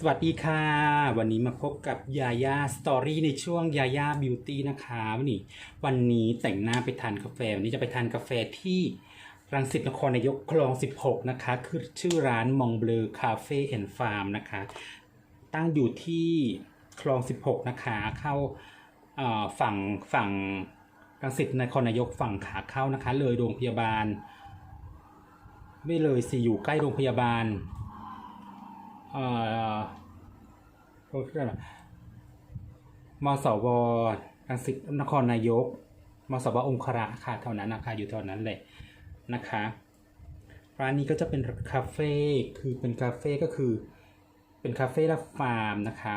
สวัสดีค่ะ วันนี้มาพบกับยาย่าสตอรี่ในช่วงยาย่าบิวตี้นะคะวันนี้วันนี้แต่งหน้าไปทานกาแฟ วันนี้จะไปทานกาแฟที่รังสิตนครนายกคลอง 16 นะคะ คือชื่อร้านมองเบลอคาเฟ่แอนด์ฟาร์มนะคะ ตั้งอยู่ที่คลอง 16 นะคะ เข้าฝั่งฝั่งรังสิตนครนายกฝั่งขาเข้านะคะ เลยโรงพยาบาล ไม่เลยสิอยู่ใกล้โรงพยาบาล มสวรังสิตนครนายกมสวองคระค่ะเท่านั้นนะคะอยู่เท่านั้นเลยนะคะร้านนี้ก็จะเป็นคาเฟ่คือเป็นคาเฟ่ก็คือเป็นคาเฟ่และฟาร์มนะคะ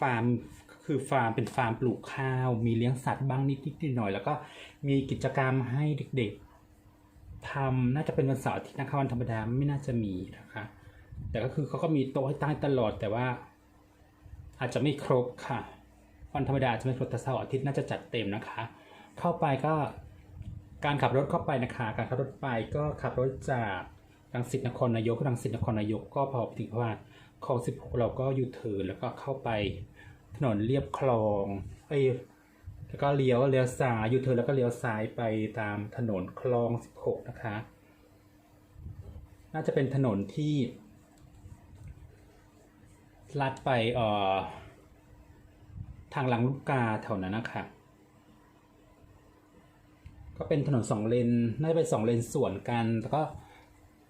ฟาร์มก็คือฟาร์มเป็นฟาร์มปลูกข้าว มีเลี้ยงสัตว์บ้างนิดนิดหน่อยแล้วก็มีกิจกรรมให้เด็กๆทำน่าจะเป็นวันเสาร์อาทิตย์นะคะวันธรรมดาไม่น่าจะมีนะคะ แต่ก็คือเขาก็มีโต๊ะให้ตั้งตลอดแต่ว่า อาจจะไม่ครบค่ะ วันธรรมดาจะไม่ครบแต่เสาร์อาทิตย์น่าจะจัดเต็มนะคะ เข้าไปก็การขับรถเข้าไปนะคะ การขับรถไปก็ขับรถจากรังสิตนครนายกรังสิตนครนายกก็พอไปถึงเพราะว่าคลอง16เราก็ยูเทินแล้วก็เข้าไปถนนเรียบคลองเอ้แล้วก็เลี้ยวเลี้ยวซ้ายยูเทิร์นแล้วก็เลี้ยวซ้ายไปตามถนนคลอง 16 นะคะ น่าจะเป็นถนนที่ ลัดไปเอ่อทางหลังลูกกาแถวนั้นนะคะก็เป็นถนนสองเลนน่าจะเป็นสองเลนสวนกันแล้วก็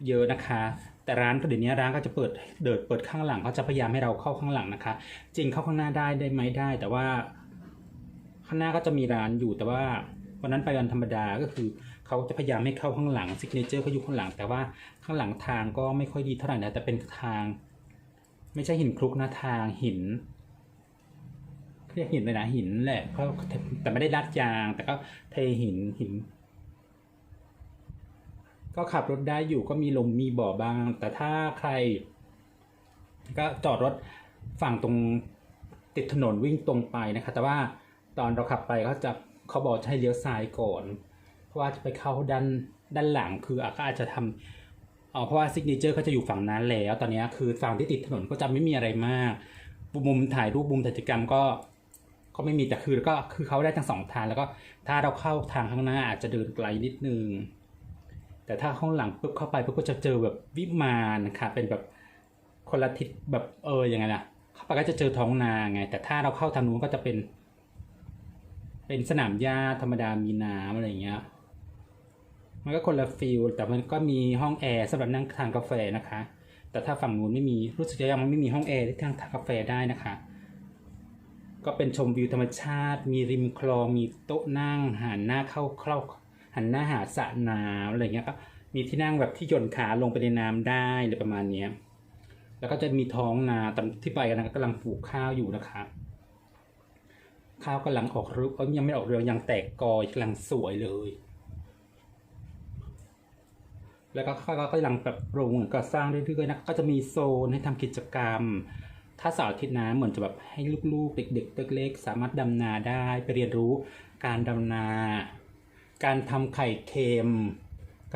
เยอะนะคะ แต่ร้านก็เดี๋ยวนี้ร้านก็จะเปิดเดิดเปิดข้างหลังเขาจะพยายามให้เราเข้าข้างหลังนะคะ จริงเข้าข้างหน้าได้ได้ไหมได้ แต่ว่าข้างหน้าก็จะมีร้านอยู่แต่ว่าวันนั้นไปวันธรรมดาก็คือเขาจะพยายามให้เข้าข้างหลังซิกเนเจอร์เขาอยู่ข้างหลัง แต่ว่าข้างหลังทางก็ไม่ค่อยดีเท่าไหร่นะแต่เป็นทาง ไม่ใช่หินคลุกนะทางหินเรียกหินเลยนะหินแหละเขาแต่ไม่ได้ดัดยาง แต่ก็เทหินหิน ก็ขับรถได้อยู่ก็มีลมมีบ่อบาง แต่ถ้าใคร ก็จอดรถฝั่งตรงติดถนนวิ่งตรงไปนะคะ แต่ว่าตอนเราขับไปเขาจะเขาบอกให้เลี้ยวซ้ายก่อน เพราะว่าจะไปเข้าด้านด้านหลังคืออาจจะทำเอ๋อเพราะว่าซิกเนเจอร์เขาจะอยู่ฝั่งนั้นแล้ว ตอนนี้คือฝั่งที่ติดถนนก็จะไม่มีอะไรมาก มุมถ่ายรูปมุมกิจกรรมก็ก็ไม่มีแต่คือก็คือเขาได้ทั้งสองทางแล้วก็ถ้าเราเข้าทางข้างหน้าอาจจะเดินไกลนิดนึง แต่ถ้าข้างหลังปุ๊บเข้าไปปุ๊บก็จะเจอแบบวิมานนะคะเป็นแบบคนละทิศแบบเออยังไงนะเข้าไปก็จะเจอท้องนาไง แต่ถ้าเราเข้าทางนู้นก็จะเป็น เป็นสนามหญ้าธรรมดามีน้ำอะไรอย่างเงี้ย มันก็คนละฟิลแต่มันก็มีห้องแอร์สำหรับนั่งทานกาแฟนะคะ แต่ถ้าฝั่งนู้นไม่มีรู้สึกจะยังไม่มีห้องแอร์ที่ทางทานกาแฟได้นะคะ ก็เป็นชมวิวธรรมชาติ มีริมคลองมีโต๊ะนั่งหันหน้าเข้าเข้าหันหน้าหาสระน้ำอะไรเงี้ยก็มีที่นั่งแบบที่หย่อนขาลงไปในน้ำได้อะไรประมาณเนี้ยแล้วก็จะมีท้องนาตามที่ไปกันนะกำลังปลูกข้าวอยู่นะคะ ข้าวกำลังออกรูปยยังไม่ออกเรืองยังแตกกอกำลังสวยเลย แล้วก็เขาก็กำลังปรับปรุงก่อสร้างเรื่อยๆนะก็จะมีโซนให้ทำกิจกรรม ถ้าสาร์อาทิตย์นะเหมือนจะแบบให้ลูกๆ เด็กๆเล็กๆสามารถดำนาได้ไปเรียนรู้การดำนา การทำไข่เค็ม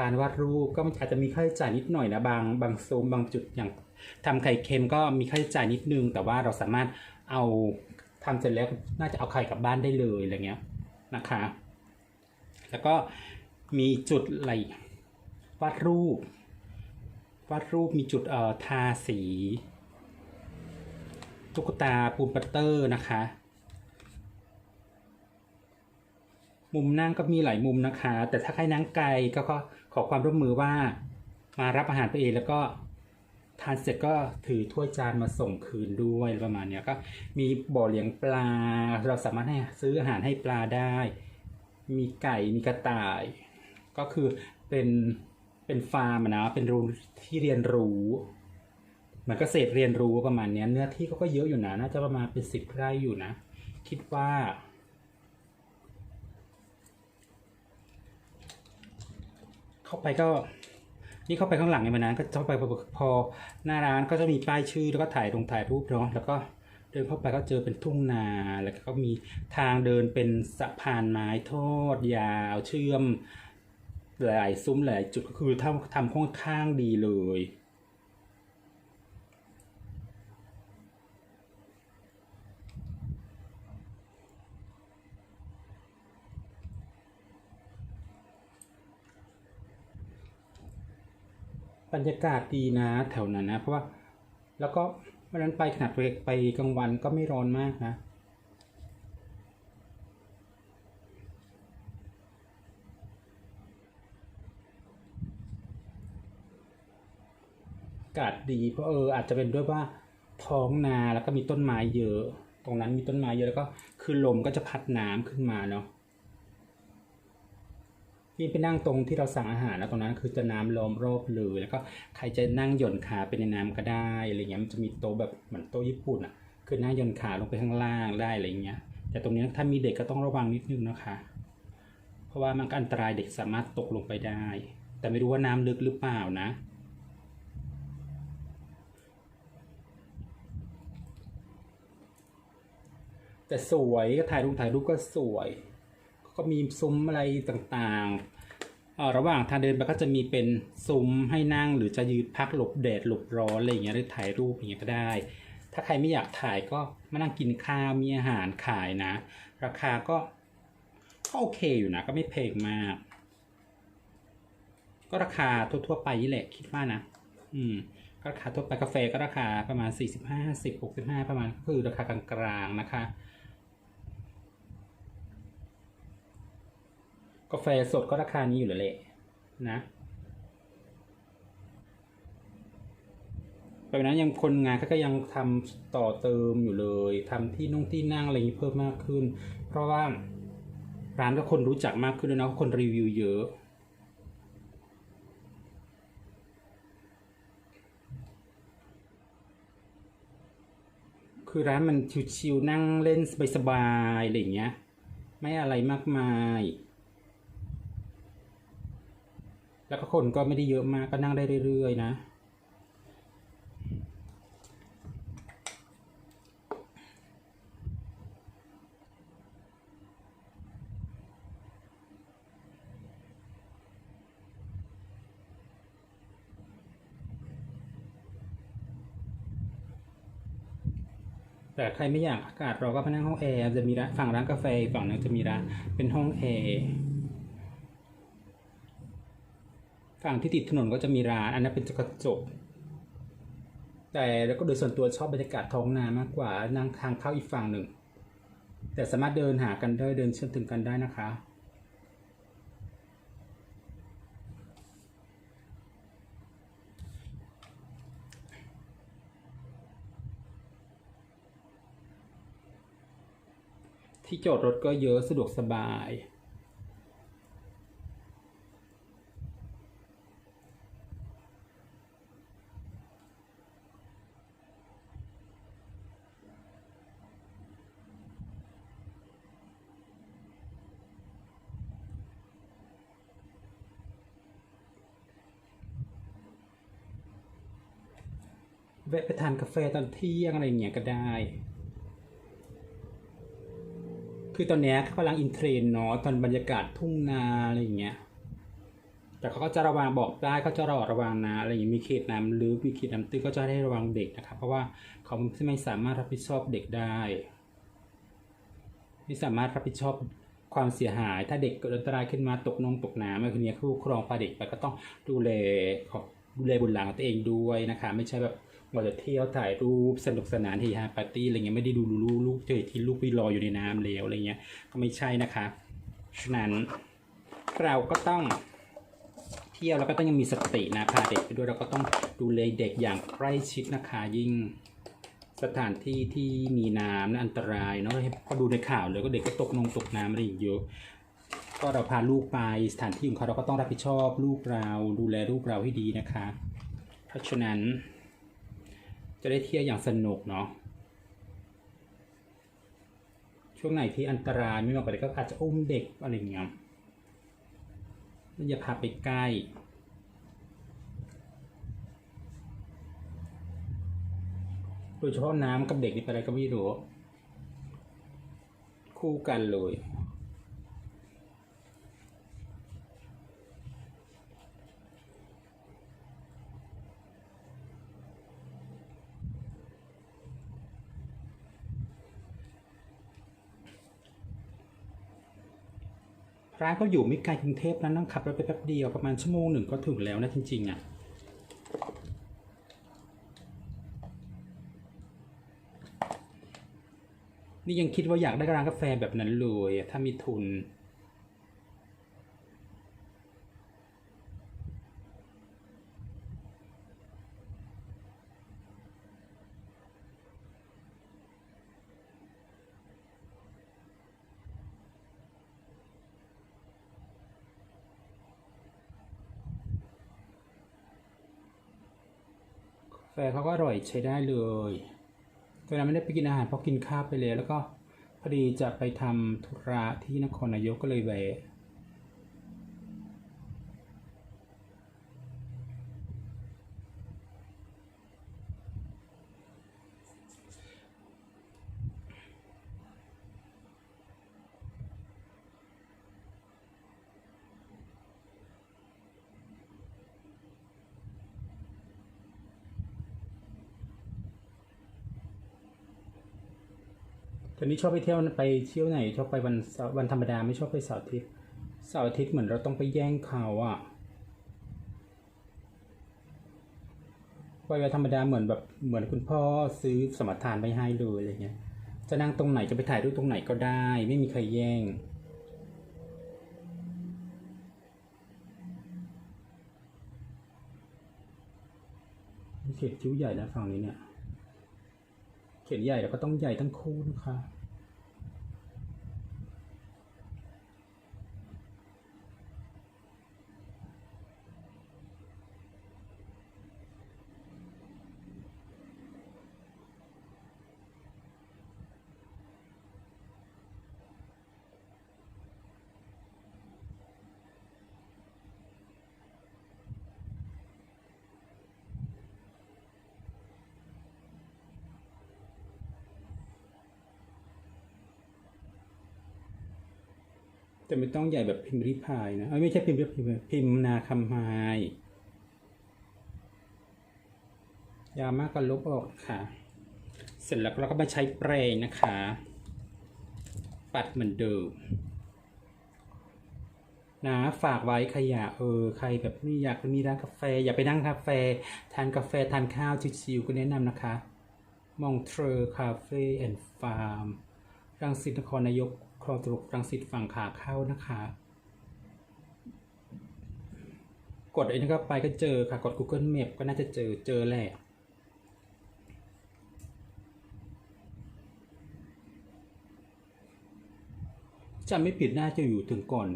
การวาดรูปก็อาจจะมีค่าใช้จ่ายนิดหน่อยนะบางบางโซนบางจุดอย่างทำไข่เค็มก็มีค่าใช้จ่ายนิดนึง แต่ว่าเราสามารถเอาทำเสร็จแล้วน่าจะเอาไข่กลับบ้านได้เลยอะไรเงี้ยนะคะ แล้วก็มีจุดอะไร วาดรูป วาดรูปมีจุดเอ่อทาสีตุ๊กตาปูนปัตเตอร์นะคะ มุมนั่งก็มีหลายมุมนะคะ แต่ถ้าใครนั่งไกลก็ขอความร่วมมือว่ามารับอาหารไปเองแล้วก็ทานเสร็จก็ถือถ้วยจานมาส่งคืนด้วยประมาณนี้ก็มีบ่อเลี้ยงปลา เราสามารถให้ซื้ออาหารให้ปลาได้ มีไก่มีกระต่าย ก็คือเป็น เป็นฟาร์มนะเป็นรูที่เรียนรู้ มันก็เศษเรียนรู้ประมาณเนี้ยเนื้อที่เขาก็เยอะอยู่นะน่าจะประมาณเป็นสิบไร่อยู่นะ คิดว่า เข้าไปก็ นี่เข้าไปข้างหลังไงมันนะก็เข้าไปพอพอหน้าร้านก็จะมีป้ายชื่อแล้วก็ถ่ายตรงถ่ายรูปเนาะแล้วก็เดินเข้าไปก็เจอเป็นทุ่งนาแล้วก็มีทางเดินเป็นสะพานไม้ทอดยาวเชื่อม หลายซุ้มหลายจุดก็คือทำทำค่อนข้างดีเลย บรรยากาศดีนะแถวนั้นนะ เพราะว่า แล้วก็วันนั้นไปขนาดไปกลางวันก็ไม่ร้อนมากนะากาศดี เพราะเอออาจจะเป็นด้วยว่าท้องนาแล้วก็มีต้นไม้เยอะ ตรงนั้นมีต้นไม้เยอะแล้วก็คือลมก็จะพัดน้ำขึ้นมาเนาะนี่ไปนั่งตรงที่เราสั่งอาหารแล้วตรงนั้นคือจะน้ำล้อมรอบเลยแล้วก็ใครจะนั่งหย่อนขาไปในน้ำก็ได้อะไรเงี้ยมันจะมีโต๊ะแบบเหมือนโต๊ะญี่ปุ่นอะ คือนั่งหย่อนขาลงไปข้างล่างได้อะไรเงี้ย แต่ตรงนี้ถ้ามีเด็กก็ต้องระวังนิดนึงนะคะ เพราะว่ามันก็อันตรายเด็กสามารถตกลงไปได้ แต่ไม่รู้ว่าน้ำลึกหรือเปล่านะ แต่สวยก็ถ่ายรูปถ่ายรูปก็สวย ก็มีซุ้มอะไรต่างๆ ระหว่างทางเดินไปก็จะมีเป็นซุ้มให้นั่งหรือจะยืนพักหลบแดดหลบร้อนอะไรอย่างเงี้ยหรือถ่ายรูปอย่างเงี้ยก็ได้ ถ้าใครไม่อยากถ่ายก็มานั่งกินข้าวมีอาหารขายนะ ราคาก็ก็โอเคอยู่นะ ก็ไม่แพงมาก ก็ราคาทั่วๆไปนี่แหละคิดว่านะ อืมก็ราคาทั่วไปกาแฟก็ราคาประมาณ 45 50 65 ประมาณก็คือราคากลางๆนะคะ กาแฟสดก็ราคานี้อยู่แล้วแหละนะแบบนั้นยังคนงานก็ยังทำต่อเติมอยู่เลยทำที่นุ่งที่นั่งอะไรอย่างนี้เพิ่มมากขึ้น เพราะว่าร้านก็คนรู้จักมากขึ้นแล้วยนะคนรีวิวเยอะคือร้านมันชิวๆนั่งเล่นสบายๆอะไรอย่างเงี้ย ไม่อะไรมากมาย แล้วก็คนก็ไม่ได้เยอะมากก็นั่งได้เรื่อยๆนะ แต่ใครไม่อยากอากาศเราก็ไปนั่งห้องแอร์จะมีร้านฝั่งร้านกาแฟฝั่งหนึงจะมีร้านเป็นห้องแอร์ ฝั่งที่ติดถนนก็จะมีร้าน อันนั้นเป็นกระจก แต่แล้วก็โดยส่วนตัวชอบบรรยากาศท้องนามากกว่านั่งทางเข้าอีกฝั่งหนึ่ง แต่สามารถเดินหากันได้เดินเชื่อมถึงกันได้นะคะที่จอดรถก็เยอะสะดวกสบาย วะไปทานกาแฟตอนเที่ยงอะไรอย่างเงี้ยก็ได้ คือตอนนี้เขากำลังอินเทรนเนาะตอนบรรยากาศทุ่งนาอะไรอย่างเงี้ย แต่เขาก็จะระวังบอกได้เขาจะระวังระวังนะอะไรอย่างเงี้ยมีเขตน้ำลึกมีเขตน้ำตื้นก็จะให้ระวังเด็กนะครับ เพราะว่าเขาไม่สามารถรับผิดชอบเด็กได้ไม่สามารถรับผิดชอบความเสียหาย ถ้าเด็กเกิดอันตรายขึ้นมาตกนงตกน้ำอะไรพวกเนี้ยผู้ปกครองพาเด็กไปก็ต้องดูแลของดูแลบุตรหลานของตัวเองด้วยนะคะ ไม่ใช่แบบ ว่าจะเที่ยวถ่ายรูปสนุกสนานเฮฮาปาร์ตี้อะไรเงี้ยไม่ได้ดูลูกลูกเจอที่ลูกไปรออยู่ในน้ำแล้วอะไรเงี้ยก็ไม่ใช่นะคะฉะนั้นเราก็ต้องเที่ยวแล้วก็ต้องยังมีสตินะพาเด็กไปด้วยเราก็ต้องดูแลเด็กอย่างใกล้ชิดนะคะยิ่งสถานที่ที่มีน้ำและอันตรายเนาะพอดูในข่าวเลยก็เด็กก็ตกนงตกน้ำอะไรอย่างเยอะก็เราพาลูกไปสถานที่ของเขาเราก็ต้องรับผิดชอบลูกเราดูแลลูกเราให้ดีนะคะ เพราะฉะนั้น จะได้เที่ยวอย่างสนุกเนาะช่วงไหนที่อันตรายไม่เหมาะกับเด็กก็อาจจะอุ้มเด็กอะไรเงี้ยอย่าพาไปใกล้โดยเฉพาะน้ำกับเด็กนี่เป็นอะไรก็ไม่รู้ คู่กันเลย ร้านก็อยู่ไม่ไกลกรุงเทพแล้วนั่งขับรถไปแป๊บเดียวประมาณชั่วโมงหนึ่งก็ถึงแล้วนะจริงๆอะนี่ยังคิดว่าอยากได้ร้านกาแฟแบบนั้นเลยถ้ามีทุน แฟเขาก็อร่อยใช้ได้เลยตอนนั้นไม่ได้ไปกินอาหารเพราะกินข้าวไปเลยแล้วก็พอดีจะไปทำธุระที่นครนายกก็เลยแวะ ตอนนี้ชอบไปเที่ยวไปเที่ยวไหน ชอบไปวันวันธรรมดาไม่ชอบไปเสาร์อาทิตย์เสาร์อาทิตย์เหมือนเราต้องไปแย่งเขาอะไปวันธรรมดาเหมือนแบบเหมือนคุณพ่อซื้อสมรทานไปให้เลยอะไรเงี้ย จะนั่งตรงไหนจะไปถ่ายรูปตรงไหนก็ได้ ไม่มีใครแย่งเขียคิ้วใหญ่นะฝั่งนี้เนี่ย เขียนใหญ่แล้วก็ต้องใหญ่ทั้งคู่นะคะ แต่ไม่ต้องใหญ่แบบพิมพ์ริพายนะเอ้ยไม่ใช่พิมพ์ริพายพิมพ์นาคำไฮยาวมากก็ลบออกค่ะ เสร็จแล้วเราก็มาใช้เปรย์นะคะ ปัดเหมือนเดิมนะฝากไว้ใครอยากเออใครแบบไม่อยากมีร้านกาแฟ อย่าไปนั่งคาเฟ่ทานกาแฟทานข้าวชิวๆก็แนะนำนะคะ มองเทอรอคาเฟ่แอนด์ฟาร์มรังสิตนครนายก คลองตรุกรังสิตฝั่งขาเข้านะคะ กดไอ้นี่ก็ไปก็เจอค่ะ กด Google Map ก็น่าจะเจอเจอแหละจำไม่ผิดน่าจะอยู่ถึงก่อน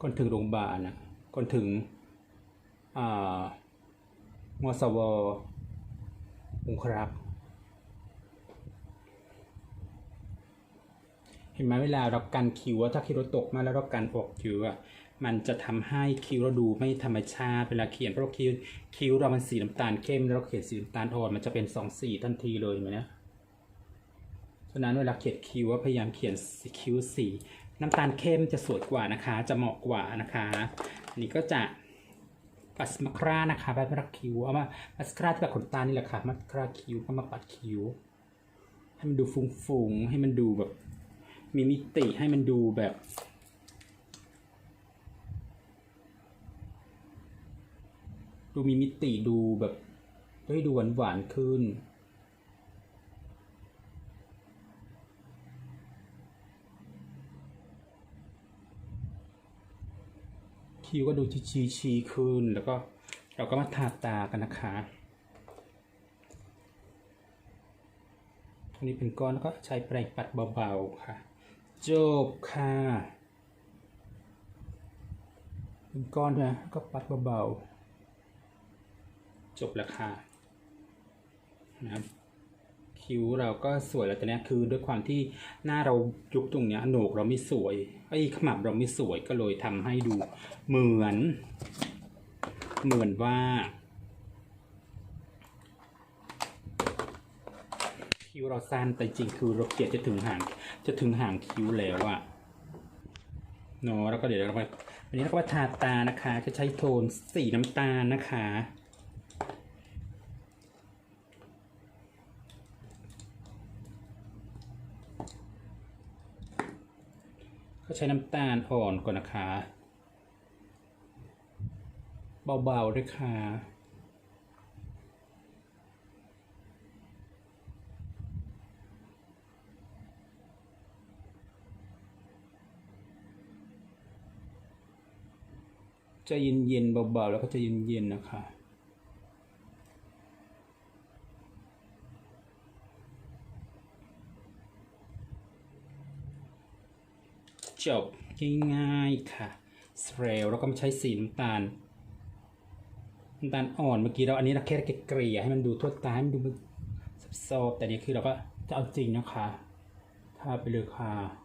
ก่อนถึงโรงพยาบาลนะก่อนถึงอ่ามสวองครักษ์ ห็นไหมเวลาเรากันคิ้วอะถ้าคิ้วเราตกมาแล้วเรากันออกคิ้วอะมันจะทำให้คิ้วเราดูไม่ธรรมชาติเวลาเขียนเพราะคิ้วคิ้วเรามันสีน้ำตาลเข้มแล้วเราเขียนสีน้ำตาลอ่อนมันจะเป็นสองสีทันทีเลยเห็นไหมนะฉะนั้นเวลาเขียนคิ้วพยายามเขียนคิ้วสีน้ำตาลเข้มจะสวยกว่านะคะ จะเหมาะกว่านะคะอันนี้ก็จะปัดมาคร่านะคะปัดมาคิ้วเอามามาสคาร่าที่แบบขนตานี่แหละค่ะมาคร่าคิ้วก็มาปัดคิ้วให้มันดูฟุ้งๆให้มันดูแบบ มีมิติให้มันดูแบบ ดูมีมิติดูแบบเฮ้ยดูหวานหวานขึ้น คิ้วก็ดูชี้ชี้ๆขึ้นแล้วก็เราก็มาทาตากันนะคะอันนี้เป็นก้อนแล้วก็ใช้แปรงปัดเบา ๆ ค่ะ จบค่ะเป็นก้อนนะก็ปัดเบาๆจบแล้วค่ะนะครับคิ้วเราก็สวยแล้วแต่เนี้ยคือด้วยความที่หน้าเรายุบตรงเนี้ยโหนกเราไม่สวยไอ้ขมับเราไม่สวยก็เลยทำให้ดูเหมือน เหมือนว่า คิ้วเราสั้นแต่จริงคือเราเขียนจะถึงหางจะถึงหางคิ้วแล้วอะเนาะแล้วก็เดี๋ยวเราไปวันนี้เราก็มาทาตานะคะจะใช้โทนสีน้ำตาลนะคะก็ใช้น้ำตาลอ่อนก่อนนะคะ เบาๆด้วยค่ะ จะเย็นๆเบาๆแล้วก็จะเย็นๆนะคะจบง่ายๆค่ะสเปรย์แล้วก็ไม่ใช้สีน้ำตาลน้ำตาลอ่อนเมื่อกี้เราอันนี้เราแค่เกลี่ยให้มันดูทั่วตาให้มันดูมันซอบๆแต่นี่คือเราก็จะเอาจริงนะคะทาไปเลยค่ะ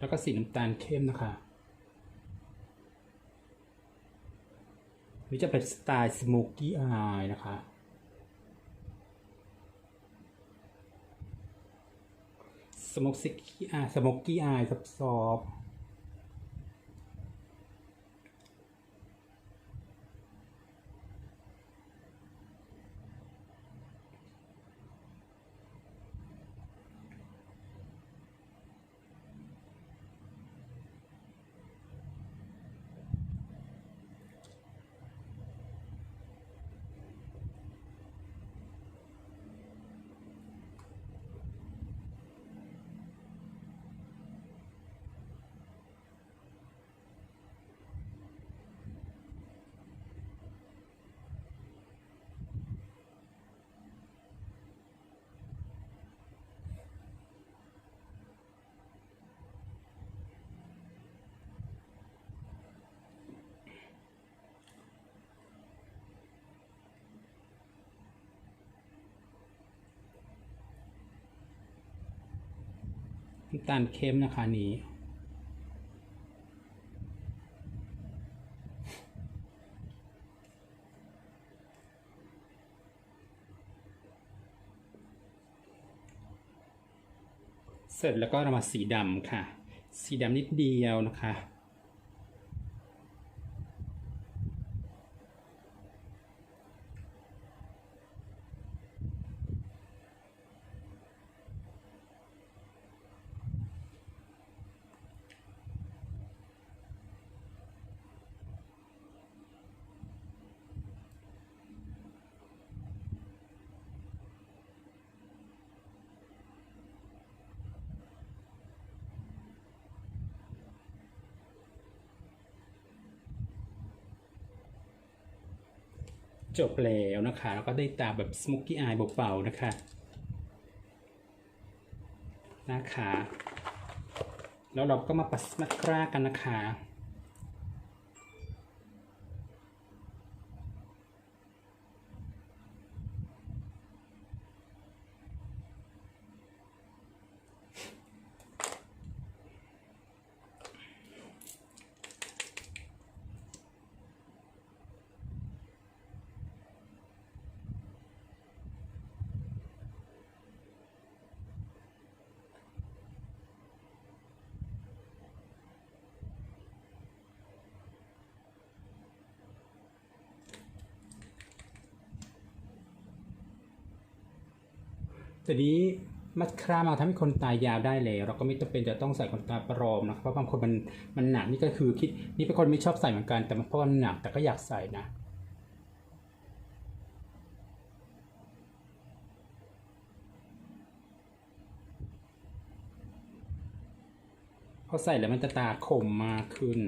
แล้วก็สีน้ำตาลเข้มนะคะนี่จะเป็นสไตล์สโมกกี้อายนะคะ สโมกซิกี้อายสโมกกี้อายซับซอบ ตันเข้มนะคะนี้เสร็จแล้วก็เรามาสีดำค่ะ สีดำนิดเดียวนะคะ จบแล้วนะคะ แล้วก็ได้ตาแบบส m ม k กี้อายเบาๆนะคะ นะคะ แล้วเราก็มาปัดสมัครากันนะคะ แต่นี้มัสคารามาทำให้คนตายยาวได้แล้ว เราก็ไม่จำเป็นจะต้องใส่ขนตาปลอมนะครับเพราะบางคนมันมันหนักนี่ก็คือคิดนี่เป็นคนไม่ชอบใส่เหมือนกัน แต่มันเพราะมันหนักแต่ก็อยากใส่นะพอใส่แล้วมันจะตาคมมากขึ้น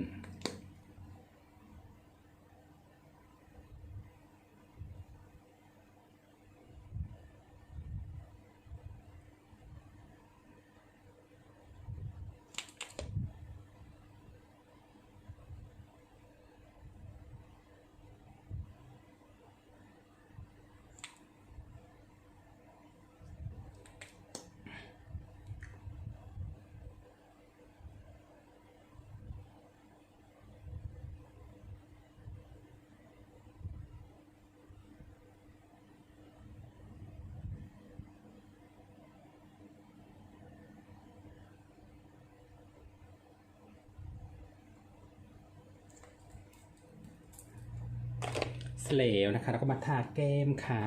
สเลวนะคะ แล้วก็มาทาแก้มค่ะ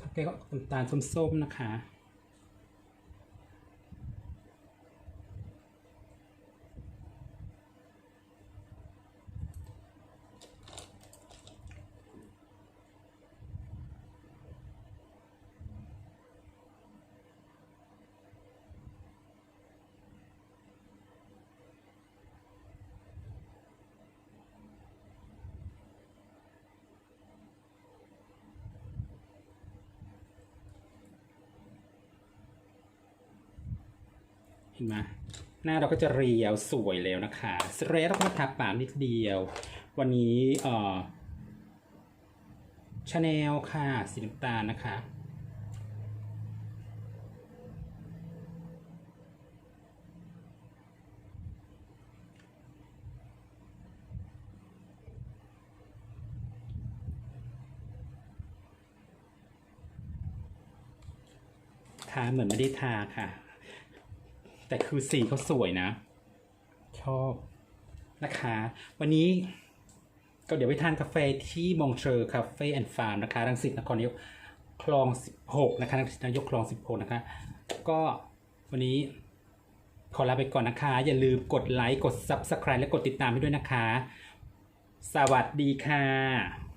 ทาแก้มก็น้ำตาลส้มๆนะคะ เห็นไหมหน้าเราก็จะเรียวสวยแล้วนะคะสเตรสเราก็มาทาปากนิดเดียว วันนี้เอ่อชาแนลค่ะสีน้ำตาลนะคะทาเหมือนไม่ได้ทาค่ะ แต่คือสีเขาสวยนะ ชอบนะคะ วันนี้ก็เดี๋ยวไปทานกาแฟที่มองเชอร์คาเฟ่แอนด์ฟาร์มนะคะรังสิตนครนายกคลอง 16 นะคะรังสิตนายกคลอง 16 นะคะ ก็วันนี้ขอลาไปก่อนนะคะ อย่าลืมกดไลค์ กด Subscribe และกดติดตามให้ด้วยนะคะ สวัสดีค่ะ